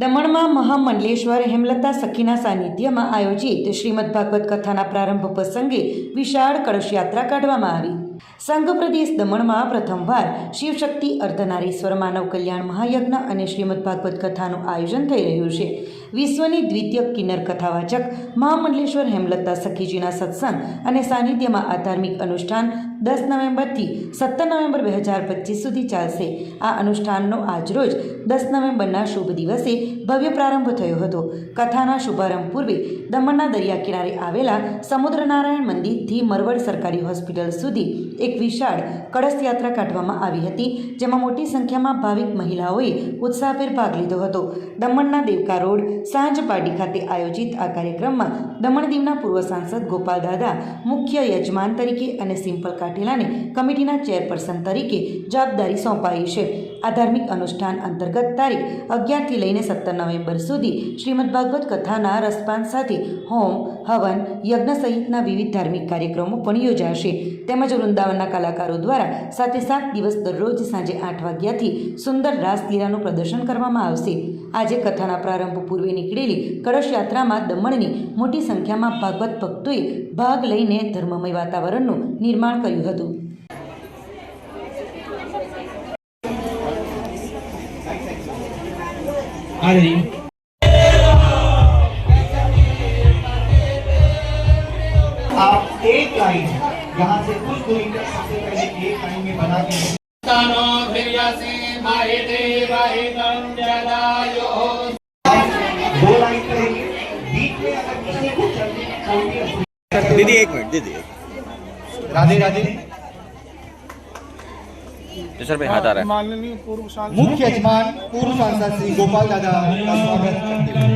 દમણમાં મહામંડલેશ્વર, હેમલતા સખીના સાનિધ્યમાં આયોજિત શ્રીમદ ભાગવત કથાના પ્રારંભ પ્રસંગે વિશાળ કળશ યાત્રા કાઢવામાં આવી. સંઘ પ્રદેશ દમણમાં પ્રથમવાર શિવશક્તિ, અર્ધનારીશ્વર, માનવ કલ્યાણ મહાયજ્ઞ અને શ્રીમદ ભાગવત કથાનું આયોજન થઈ રહ્યું છે. વિશ્વની દ્વિતીય કિન્નર કથાવાચક મહામંડલેશ્વર હેમલતા સખીજીના સત્સંગ અને સાનિધ્યમાં આ ધાર્મિક અનુષ્ઠાન દસ નવેમ્બરથી સત્તર નવેમ્બર બે હજાર પચીસ સુધી ચાલશે. આ અનુષ્ઠાનનો આજરોજ દસ નવેમ્બરના શુભ દિવસે ભવ્ય પ્રારંભ થયો હતો. કથાના શુભારંભ પૂર્વે દમણના દરિયા કિનારે આવેલા સમુદ્રનારાયણ મંદિરથી મરવડ સરકારી હોસ્પિટલ સુધી એક વિશાળ કળશ યાત્રા કાઢવામાં આવી હતી, જેમાં મોટી સંખ્યામાં ભાવિક મહિલાઓએ ઉત્સાહભેર ભાગ લીધો હતો. દમણના દેવકા રોડ સાંજ પાર્ટી ખાતે આયોજિત આ કાર્યક્રમમાં દમણ દીવના પૂર્વ સાંસદ ગોપાલ દાદા, મુખ્ય યજમાન તરીકે અને સિમ્પલ કાઠેલાને કમિટીના ચેરપર્સન તરીકે જવાબદારી સોંપાઈ છે. આ ધાર્મિક અનુષ્ઠાન અંતર્ગત તારીખ અગિયારથી લઈને સત્તર નવેમ્બર સુધી શ્રીમદ ભાગવત કથાના રસપાન સાથે હોમ, હવન, યજ્ઞ સહિતના વિવિધ ધાર્મિક કાર્યક્રમો પણ યોજાશે. તેમજ વૃંદાવનના કલાકારો દ્વારા સાથે સાત દિવસ દરરોજ સાંજે આઠ વાગ્યાથી સુંદર રાસલીલાનું પ્રદર્શન કરવામાં આવશે. આજે કથાના પ્રારંભ પૂર્વે નીકળેલી કળશ યાત્રામાં દમણની મોટી સંખ્યામાં ભાગવત ભક્તોએ ભાગ લઈને ધર્મમય વાતાવરણનું નિર્માણ કર્યું હતું आ रही आप एक लाइन यहाँ से कुछ दूरी तक सबसे पहले एक लाइन में बना के દીદી એક મિનિટ દીદી રાધે રાધે. માનનીય પૂર્વ સાંસદ મુખ્ય યજમાન પૂર્વ સાંસદ શ્રી ગોપાલ દાદા સ્વાગત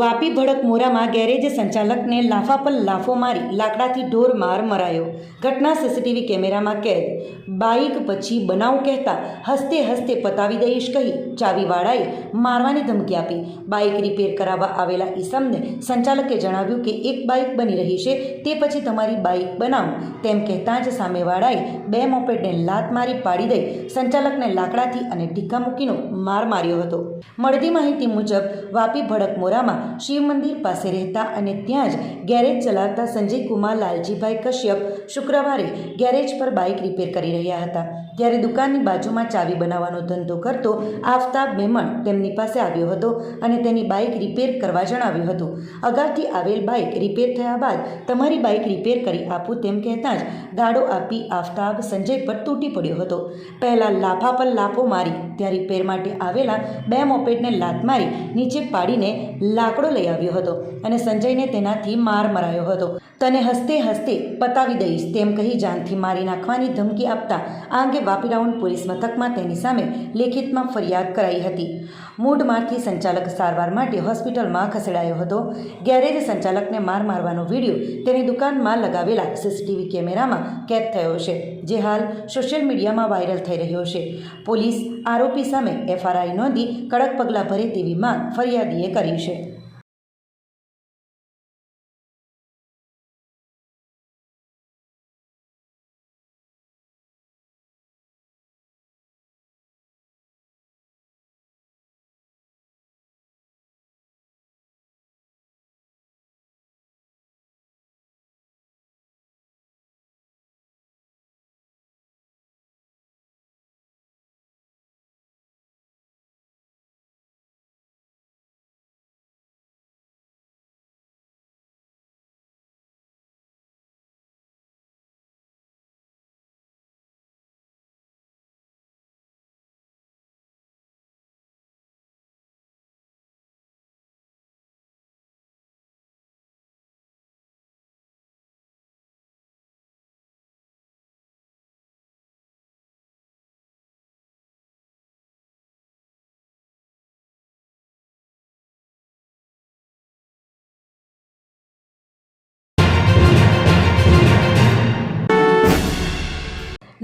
વાપી ભડક મોરામાં ગેરેજ સંચાલકને લાફા પર લાફો મારી લાકડાથી ઢોર માર મરાયો. ઘટના સીસીટીવી કેમેરામાં કેદ. બાઇક પછી બનાવ કહેતા હસતે હસતે પતાવી દઈશ કહી ચાવીવાળાએ મારવાની ધમકી આપી. બાઇક રિપેર કરાવવા આવેલા ઈસમને સંચાલકે જણાવ્યું કે એક બાઇક બની રહી છે, તે પછી તમારી બાઇક બનાવો. તેમ કહેતાં જ સામેવાળાએ બે મોપેડને લાત મારી પાડી દઈ સંચાલકને લાકડાથી અને ટીકા મૂકીનો માર માર્યો હતો. મળતી માહિતી મુજબ, વાપી ભડક મોરામાં શિવ મંદિર પાસે રહેતા અને ત્યાં જ ગેરેજ ચલાવતા સંજય કુમાર લાલજીભાઈ કશ્યપ શુક્રવારે ગેરેજ પર બાઇક રિપેર કરી રહ્યા હતા. ત્યારે દુકાનની બાજુમાં ચાવી બનાવવાનો ધંધો કરતો આફતાબ મેમણ તેમની પાસે આવ્યો હતો અને તેની બાઇક રિપેર કરવા જણાવ્યું હતું. અગાઉથી આવેલ બાઇક રિપેર થયા બાદ તમારી બાઇક રિપેર કરી આપું તેમ કહેતાં જ ગાડો આપી આફતાબ સંજય પર તૂટી પડ્યો હતો. પહેલાં લાફા પર લાફો મારી ત્યાં રિપેર માટે આવેલા બે મોપેડને લાત મારી નીચે પાડીને લાકડો લઈ આવ્યો હતો અને સંજયને તેનાથી માર મરાયો હતો. તને હસતે હસતે પતાવી દઈશ તેમ કહી જાનથી મારી નાખવાની ધમકી આપતા આ અંગે વાપી પોલીસ મથકમાં તેની સામે લેખિતમાં ફરિયાદ કરાઈ હતી. મૂઢમારથી સંચાલક સારવાર માટે હોસ્પિટલમાં ખસેડાયો હતો. ગેરેજ સંચાલકને માર મારવાનો વીડિયો તેની દુકાનમાં લગાવેલા સીસીટીવી કેમેરામાં કેદ થયો છે, જે હાલ સોશિયલ મીડિયામાં વાયરલ થઈ રહ્યો છે. પોલીસ આરોપી સામે એફઆરઆઈ નોંધી કડક પગલાં ભરે તેવી માંગ ફરિયાદીએ કરી છે.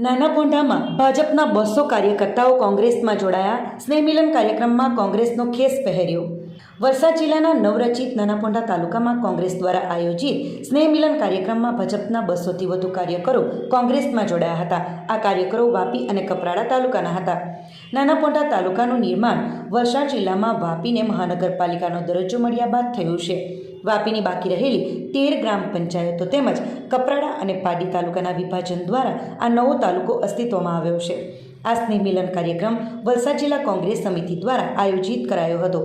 નાના પોંઢામાં ભાજપના બસો કાર્યકર્તાઓ કોંગ્રેસમાં જોડાયા. સ્નેહમિલન કાર્યક્રમમાં કોંગ્રેસનો ખેસ પહેર્યો. વલસાડ જિલ્લાના નવરચિત નાનાપોંઢા તાલુકામાં કોંગ્રેસ દ્વારા આયોજિત સ્નેહ મિલન કાર્યક્રમમાં ભાજપના બસોથી વધુ કાર્યકરો કોંગ્રેસમાં જોડાયા હતા. આ કાર્યકરો વાપી અને કપરાડા તાલુકાના હતા. નાનાપોંઢા તાલુકાનું નિર્માણ વલસાડ જિલ્લામાં વાપીને મહાનગરપાલિકાનો દરજ્જો મળ્યા બાદ થયું છે. વાપીની બાકી રહેલી તેર ગ્રામ પંચાયતો તેમજ કપરાડા અને પાડી તાલુકાના વિભાજન દ્વારા આ નવો તાલુકો અસ્તિત્વમાં આવ્યો છે. આ સ્નેહમિલન કાર્યક્રમ વલસાડ જિલ્લા કોંગ્રેસ સમિતિ દ્વારા આયોજિત કરાયો હતો.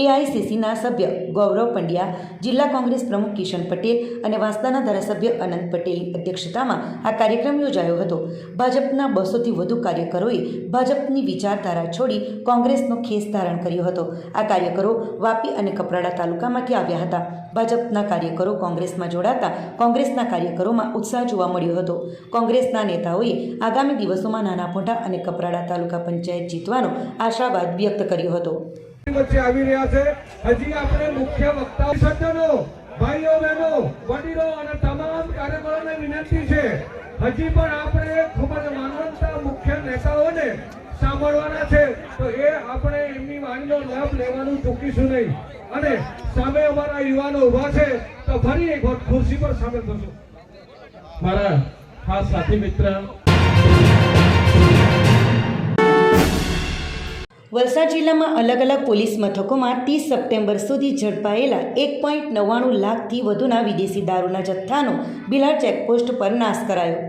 એઆઈસીસીના સભ્ય ગૌરવ પંડ્યા, જિલ્લા કોંગ્રેસ પ્રમુખ કિશન પટેલ અને વાંસદાના ધારાસભ્ય અનંત પટેલની અધ્યક્ષતામાં આ કાર્યક્રમ યોજાયો હતો. ભાજપના બસોથી વધુ કાર્યકરોએ ભાજપની વિચારધારા છોડી કોંગ્રેસનો ખેસ ધારણ કર્યો હતો. આ કાર્યકરો વાપી અને કપરાડા તાલુકામાંથી આવ્યા હતા. ભાજપના કાર્યકરો કોંગ્રેસમાં જોડાતા કોંગ્રેસના કાર્યકરોમાં ઉત્સાહ જોવા મળ્યો હતો. કોંગ્રેસના નેતાઓએ આગામી દિવસોમાં નાના મોટા અને કપરાડા તાલુકા પંચાયત જીતવાનો આશાવાદ વ્યક્ત કર્યો હતો. વચ્ચે આવી રહ્યા છે. હજી આપણે મુખ્ય વક્તા સજ્જનો ભાઈઓ બહેનો વડીલો અને તમામ કાર્યકરોને વિનંતી છે. હજી પણ આપણે ખૂબ જ માનવતા મુખ્ય નેતાઓને સાંભળવાના છે. તો એ આપણે એમની વાણીનો લાભ લેવાનું ચૂકીશું નહીં. અને સામે અમારા યુવાનો ઊભા છે તો ફરી એક વખત ખુરશી પર સામેલ થશું. મારા ખાસ સાથી મિત્ર વલસાડ જિલ્લામાં અલગ અલગ પોલીસ મથકોમાં ત્રીસ સપ્ટેમ્બર સુધી ઝડપાયેલા એક પોઈન્ટ નવ્વાણું લાખથી વધુના વિદેશી દારૂના જથ્થાનો બિલાડ ચેકપોસ્ટ પર નાશ કરાયો.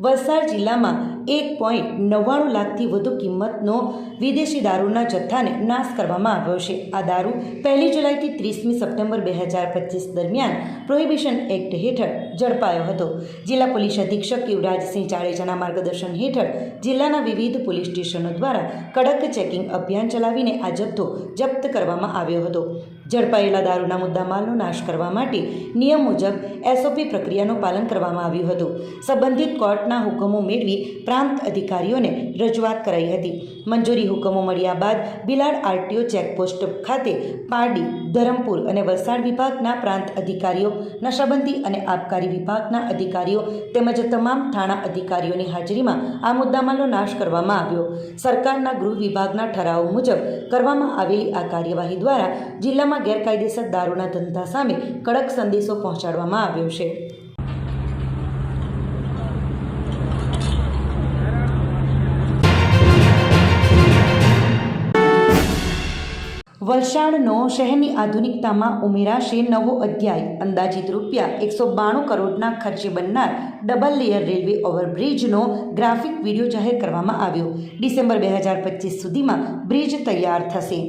વલસાડ જિલ્લામાં એક પોઈન્ટ નવ્વાણું લાખથી વધુ કિંમતનો વિદેશી દારૂના જથ્થાને નાશ કરવામાં આવ્યો છે. આ દારૂ પહેલી જુલાઈથી ત્રીસમી સપ્ટેમ્બર બે હજાર પચીસ દરમિયાન પ્રોહિબિશન એક્ટ હેઠળ ઝડપાયો હતો. જિલ્લા પોલીસ અધિક્ષક યુવરાજસિંહ જાડેજાના માર્ગદર્શન હેઠળ જિલ્લાના વિવિધ પોલીસ સ્ટેશનો દ્વારા કડક ચેકિંગ અભિયાન ચલાવીને આ જથ્થો જપ્ત કરવામાં આવ્યો હતો. ઝડપાયેલા દારૂના મુદ્દામાલનો નાશ કરવા માટે નિયમ મુજબ એસઓપી પ્રક્રિયાનું પાલન કરવામાં આવ્યું હતું. સંબંધિત કોર્ટના હુકમો મેળવી પ્રાંત અધિકારીઓને રજૂઆત કરાઈ હતી. મંજૂરી હુકમો મળ્યા બાદ બિલાડ આરટીઓ ચેકપોસ્ટ ખાતે પારડી, ધરમપુર અને વલસાડ વિભાગના પ્રાંત અધિકારીઓ, નશાબંધી અને આબકારી વિભાગના અધિકારીઓ તેમજ તમામ થાણા અધિકારીઓની હાજરીમાં આ મુદ્દામાલનો નાશ કરવામાં આવ્યો. સરકારના ગૃહ વિભાગના ઠરાવ મુજબ કરવામાં આવેલી આ કાર્યવાહી દ્વારા જિલ્લામાં ગેરકાયદેસર દારૂના ધંધા સામે કડક સંદેશો પહોંચાડવામાં આવ્યો છે. વલસાડનો શહેરની આધુનિકતામાં ઉમેરાશે નવો અધ્યાય. અંદાજિત રૂપિયા એકસો બાણું કરોડના ખર્ચે બનનાર ડબલ લેયર રેલવે ઓવરબ્રિજનો ગ્રાફિક વીડિયો જાહેર કરવામાં આવ્યો. ડિસેમ્બર બે હજાર પચીસ સુધીમાં બ્રિજ તૈયાર થશે.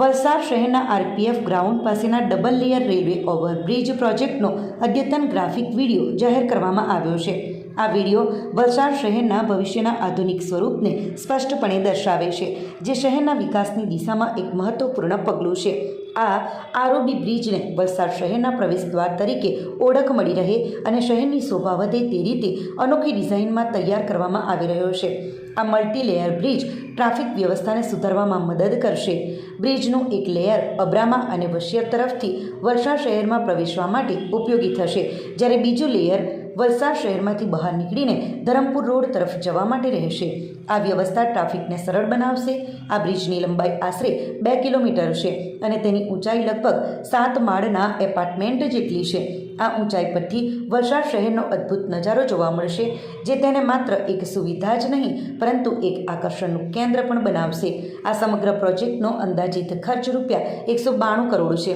વલસાડ શહેરના આરપીએફ ગ્રાઉન્ડ પાસેના ડબલ લેયર રેલવે ઓવરબ્રિજ પ્રોજેક્ટનો અદ્યતન ગ્રાફિક વીડિયો જાહેર કરવામાં આવ્યો છે. આ વીડિયો વલસાડ શહેરના ભવિષ્યના આધુનિક સ્વરૂપને સ્પષ્ટપણે દર્શાવે છે, જે શહેરના વિકાસની દિશામાં એક મહત્વપૂર્ણ પગલું છે. આ આરોબી બ્રિજને વલસાડ શહેરના પ્રવેશદ્વાર તરીકે ઓળખ મળી રહે અને શહેરની શોભા વધે તે રીતે અનોખી ડિઝાઇનમાં તૈયાર કરવામાં આવી રહ્યો છે. આ મલ્ટી લેયર બ્રિજ ટ્રાફિક વ્યવસ્થાને સુધારવામાં મદદ કરશે. બ્રિજનું એક લેયર અબ્રામા અને વશિયર તરફથી વલસાડ શહેરમાં પ્રવેશવા માટે ઉપયોગી થશે. જ્યારે બીજું લેયર વલસાડ શહેરમાંથી બહાર નીકળીને ધરમપુર રોડ તરફ જવા માટે રહેશે. આ વ્યવસ્થા ટ્રાફિકને સરળ બનાવશે. આ બ્રિજની લંબાઈ આશરે બે કિલોમીટર છે અને તેની ઊંચાઈ લગભગ સાત માળના એપાર્ટમેન્ટ જેટલી છે. આ ઊંચાઈ પરથી વલસાડ શહેરનો અદ્ભુત નજારો જોવા મળશે, જે તેને માત્ર એક સુવિધા જ નહીં, પરંતુ એક આકર્ષણનું કેન્દ્ર પણ બનાવશે. આ સમગ્ર પ્રોજેક્ટનો અંદાજિત ખર્ચ રૂપિયા એકસો બાણું કરોડ છે,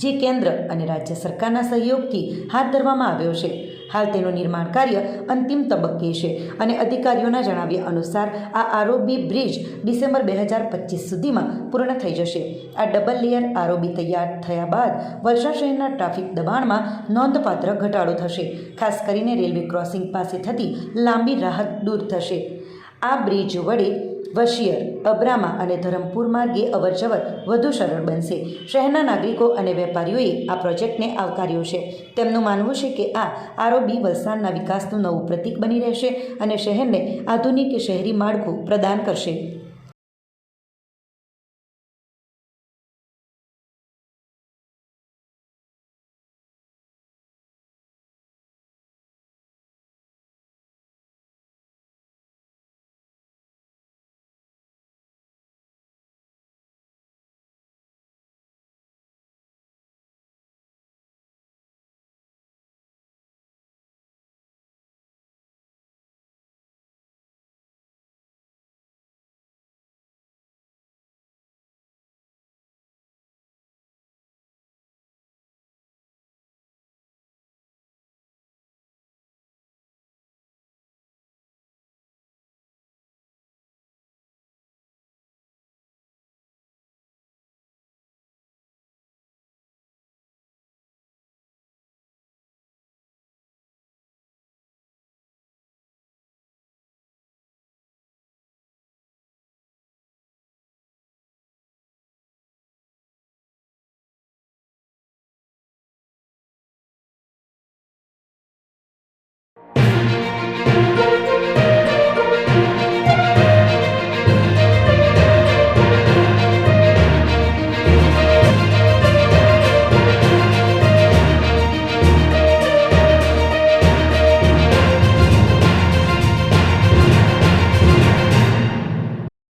જે કેન્દ્ર અને રાજ્ય સરકારના સહયોગથી હાથ ધરવામાં આવ્યો છે. હાલ તેનું નિર્માણ કાર્ય અંતિમ તબક્કે છે અને અધિકારીઓના જણાવ્યા અનુસાર આ આરોબી બ્રિજ ડિસેમ્બર બે હજાર પચીસ સુધીમાં પૂર્ણ થઈ જશે. આ ડબલ લેયર આરોબી તૈયાર થયા બાદ વલસાડ શહેરના ટ્રાફિક દબાણમાં નોંધપાત્ર ઘટાડો થશે. ખાસ કરીને રેલવે ક્રોસિંગ પાસે થતી લાંબી રાહત દૂર થશે. આ બ્રિજ વડે વશિયર, અબ્રામા અને ધરમપુર માર્ગે અવરજવર વધુ સરળ બનશે. શહેરના નાગરિકો અને વેપારીઓએ આ પ્રોજેક્ટને આવકાર્યો છે. તેમનું માનવું છે કે આ આરોબી વલસાડના વિકાસનું નવું પ્રતીક બની રહેશે અને શહેરને આધુનિક શહેરી માળખું પ્રદાન કરશે.